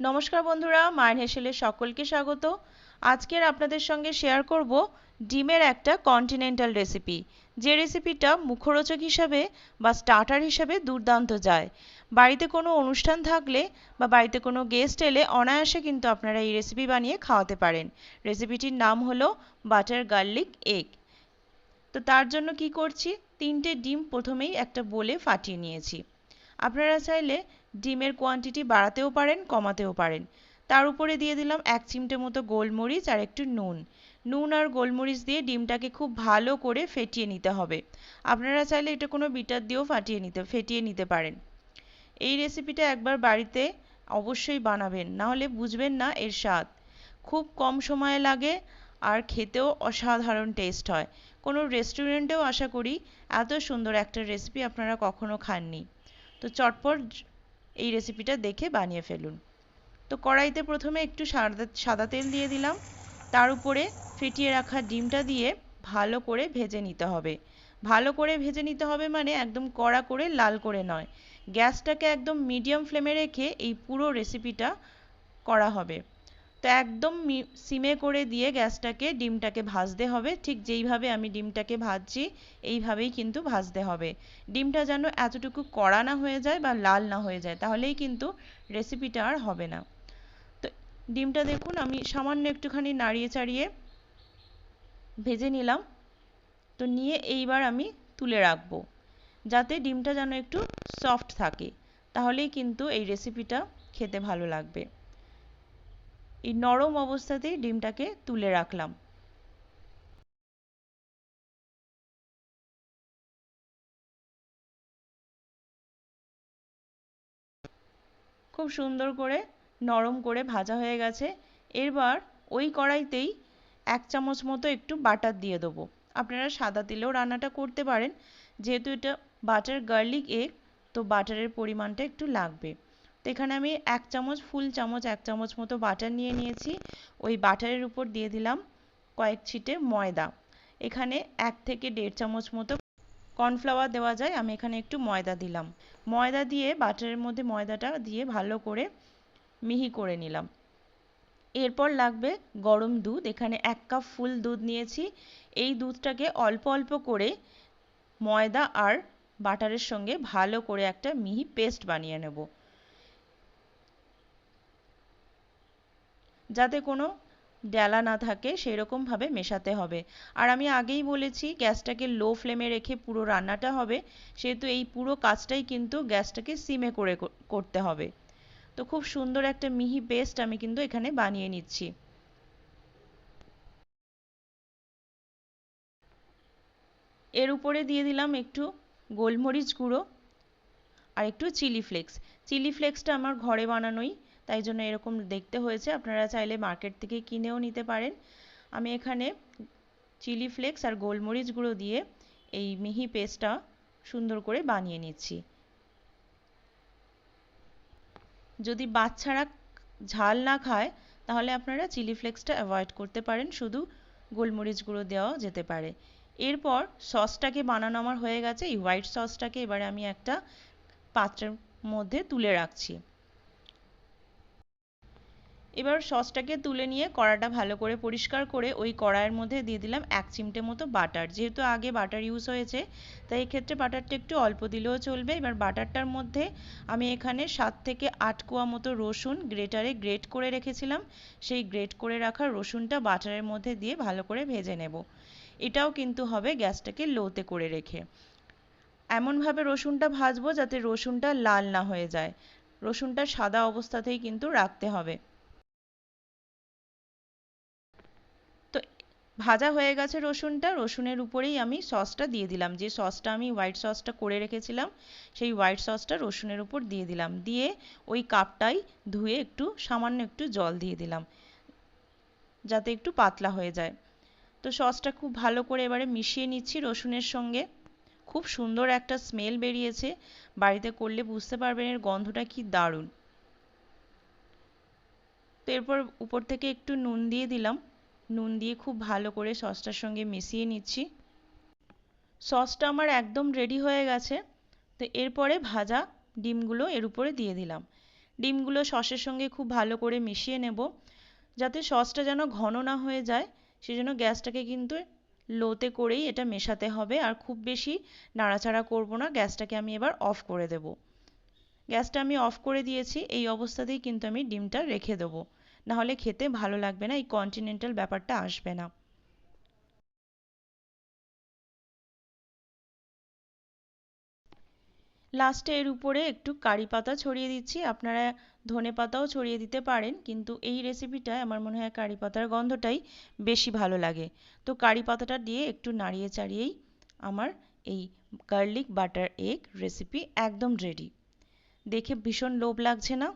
নমস্কার বন্ধুরা, মায়ের হেসেলে সকলকে স্বাগত। আজকের আপনাদের সঙ্গে শেয়ার করব ডিমের একটা কন্টিনেন্টাল রেসিপি যে রেসিপিটা মুখরোচক হিসাবে বা স্টার্টার হিসাবে দুর্দান্ত যায়। বাড়িতে কোনো অনুষ্ঠান থাকলে বা বাড়িতে কোনো গেস্ট এলে অনায়াসে কিন্তু আপনারা এই রেসিপি বানিয়ে খাওয়াতে পারেন। রেসিপিটির নাম হলো বাটার গার্লিক এগ তো তার জন্য কি করছি? তিনটে ডিম প্রথমেই একটা বলে ফাটিয়ে নিয়েছি। আপনারা চাইলে ডিমের কোয়ান্টিটি বাড়াতেও পারেন, কমাতেও পারেন। তার উপরে দিয়ে দিলাম এক চিমটে মতো গোলমরিচ আর একটু নুন। নুন আর গোলমরিচ দিয়ে ডিমটাকে খুব ভালো করে ফেটিয়ে নিতে হবে। আপনারা চাইলে এটা কোনো বিটার দিয়েও ফাটিয়ে নিতে, ফেটিয়ে নিতে পারেন। এই রেসিপিটা একবার বাড়িতে অবশ্যই বানাবেন, না হলে বুঝবেন না এর স্বাদ। খুব কম সময় লাগে আর খেতেও অসাধারণ টেস্ট হয়। কোনো রেস্টুরেন্টেও আশা করি এত সুন্দর একটা রেসিপি আপনারা কখনো খাননি। তো চটপট এই রেসিপিটা দেখে বানিয়ে ফেলুন। তো কড়াইতে প্রথমে একটু সাদা সাদা তেল দিয়ে দিলাম। তার উপরে ফেটিয়ে রাখা ডিমটা দিয়ে ভালো করে ভেজে নিতে হবে। ভালো করে ভেজে নিতে হবে মানে একদম কড়া করে লাল করে নয়। গ্যাসটাকে একদম মিডিয়াম ফ্লেমে রেখে এই পুরো রেসিপিটা করা হবে। তো একদম সিমে করে দিয়ে গ্যাসটাকে, ডিমটাকে ভাজতে হবে। ঠিক যেইভাবে আমি ডিমটাকে ভাজছি, এইভাবেই কিন্তু ভাজতে হবে। ডিমটা যেন এতটুকু কড়া না হয়ে যায় বা লাল না হয়ে যায়, তাহলেই কিন্তু রেসিপিটা আর হবে না। তো ডিমটা দেখুন, আমি সামান্য একটুখানি নাড়িয়ে চাড়িয়ে ভেজে নিলাম। তো নিয়ে এইবার আমি তুলে রাখব, যাতে ডিমটা যেন একটু সফট থাকে। তাহলেই কিন্তু এই রেসিপিটা খেতে ভালো লাগবে। এই নরম অবস্থাতেই ডিমটাকে তুলে রাখলাম। খুব সুন্দর করে, নরম করে ভাজা হয়ে গেছে। এরবার ওই কড়াইতেই এক চামচ মতো একটু বাটার দিয়ে দেবো। আপনারা সাদা তেলেও রান্নাটা করতে পারেন। যেহেতু এটা বাটার গার্লিক এগ, তো বাটারের পরিমাণটা একটু লাগবে। তো এখানে আমি এক চামচ, ফুল চামচ, এক চামচ মতো বাটার নিয়ে নিয়েছি। ওই বাটারের উপর দিয়ে দিলাম কয়েক ছিটে ময়দা। এখানে এক থেকে দেড় চামচ মতো কর্নফ্লাওয়ার দেওয়া যায়, আমি এখানে একটু ময়দা দিলাম। ময়দা দিয়ে, বাটারের মধ্যে ময়দাটা দিয়ে ভালো করে মিহি করে নিলাম। এরপর লাগবে গরম দুধ। এখানে এক কাপ ফুল দুধ নিয়েছি। এই দুধটাকে অল্প অল্প করে ময়দা আর বাটারের সঙ্গে ভালো করে একটা মিহি পেস্ট বানিয়ে নেব। যাতে কোনো ডেলা না থাকে, সেরকমভাবে মেশাতে হবে। আর আমি আগেই বলেছি, গ্যাসটাকে লো ফ্লেমে রেখে পুরো রান্নাটা হবে। সেহেতু এই পুরো কাজটাই কিন্তু গ্যাসটাকে সিমে করে করতে হবে। তো খুব সুন্দর একটা মিহি পেস্ট আমি কিন্তু এখানে বানিয়ে নিচ্ছি। এর উপরে দিয়ে দিলাম একটু গোলমরিচ গুঁড়ো আর একটু চিলি ফ্লেক্স। চিলি ফ্লেক্সটা আমার ঘরে বানানোই তাই জন্য এরকম দেখতে হয়েছে। আপনারা চাইলে মার্কেট থেকে কিনেও নিতে পারেন। আমি এখানে চিলি ফ্লেক্স আর গোলমরিচ গুঁড়ো দিয়ে এই মিহি পেস্টটা সুন্দর করে বানিয়ে নিচ্ছি। যদি বাচ্চারা ঝাল না খায়, তাহলে আপনারা চিলি ফ্লেক্সটা অ্যাভয়েড করতে পারেন। শুধু গোলমরিচ গুঁড়ো দেওয়াও যেতে পারে। এরপর সসটাকে বানানো আমার হয়ে গেছে। এই হোয়াইট সসটাকে এবারে আমি একটা পাত্রের মধ্যে তুলে রাখছি। এবার সসটাকে তুলে নিয়ে কড়াটা ভালো করে পরিষ্কার করে ওই কড়াইয়ের মধ্যে দিয়ে দিলাম এক চিমটে মতো বাটার। যেহেতু আগে বাটার ইউজ হয়েছে, তাই এক্ষেত্রে বাটারটা একটু অল্প দিলেও চলবে। এবার বাটারটার মধ্যে আমি এখানে সাত থেকে আট কোয়া মতো রসুন গ্রেটারে গ্রেট করে রেখেছিলাম। সেই গ্রেট করে রাখা রসুনটা বাটারের মধ্যে দিয়ে ভালো করে ভেজে নেব। এটাও কিন্তু হবে গ্যাসটাকে লোতে করে রেখে। এমনভাবে রসুনটা ভাজবো যাতে রসুনটা লাল না হয়ে যায়। রসুনটা সাদা অবস্থাতেই কিন্তু রাখতে হবে তো ভাজা হয়ে গেছে রসুনটা। রসুনের উপরেই আমি সসটা দিয়ে দিলাম। যে সসটা আমি হোয়াইট সসটা করে রেখেছিলাম, সেই হোয়াইট সসটা রসুনের উপর দিয়ে দিলাম। দিয়ে ওই কাপটাই ধুয়ে একটু, সামান্য একটু জল দিয়ে দিলাম, যাতে একটু পাতলা হয়ে যায়। তো সসটা খুব ভালো করে এবারে মিশিয়ে নিচ্ছি রসুনের সঙ্গে। খুব সুন্দর একটা স্মেল বেরিয়েছে। বাড়িতে করলে বুঝতে পারবেন এর গন্ধটা কি দারুণ। তো এরপর উপর থেকে একটু নুন দিয়ে দিলাম। নুন দিয়ে খুব ভালো করে সসটার সঙ্গে মিশিয়ে নিচ্ছি। সসটা আমার একদম রেডি হয়ে গেছে। তো এরপরে ভাজা ডিমগুলো এর উপরে দিয়ে দিলাম। ডিমগুলো সসের সঙ্গে খুব ভালো করে মিশিয়ে নেব। যাতে সসটা যেন ঘন না হয়ে যায়, সেজন্য গ্যাসটাকে কিন্তু লোতে করেই এটা মেশাতে হবে। আর খুব বেশি নাড়াচাড়া করব না, গ্যাসটাকে আমি এবার অফ করে দেব। গ্যাসটা আমি অফ করে দিয়েছি, এই অবস্থাতেই কিন্তু আমি ডিমটা রেখে দেবো। নাহলে খেতে ভালো লাগবে না, এই কন্টিনেন্টাল ব্যাপারটা আসবে না। লাস্টে এর উপরে একটু কারি পাতা ছড়িয়ে দিচ্ছি, আপনারা ধনে পাতাও ছড়িয়ে দিতে পারেন, কিন্তু এই রেসিপিটায় আমার মনে হয় কারি পাতার গন্ধটাই বেশি ভালো লাগে। তো কারি পাতাটা দিয়ে একটু নাড়িয়ে চাড়িয়েই আমার এই গার্লিক বাটার এগ রেসিপি একদম রেডি দেখে ভীষণ লোভ লাগছে না?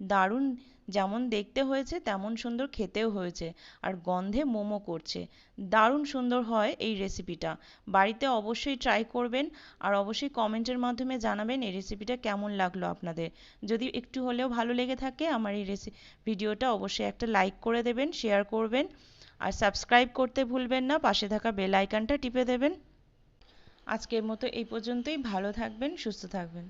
দারুণ যেমন দেখতে হয়েছে, তেমন সুন্দর খেতেও হয়েছে। আর গন্ধে মোমো করছে। দারুণ সুন্দর হয় এই রেসিপিটা বাড়িতে অবশ্যই ট্রাই করবেন আর অবশ্যই কমেন্টের মাধ্যমে জানাবেন এই রেসিপিটা কেমন লাগল আপনাদের। যদি একটু হলেও ভালো লেগে থাকে, আমার এই রেসি ভিডিওটা অবশ্যই একটা লাইক করে দেবেন শেয়ার করবেন। আর সাবস্ক্রাইব করতে ভুলবেন না, পাশে থাকা বেল আইকনটা টিপে দেবেন। আজকের মতো এই পর্যন্তই। ভালো থাকবেন, সুস্থ থাকবেন।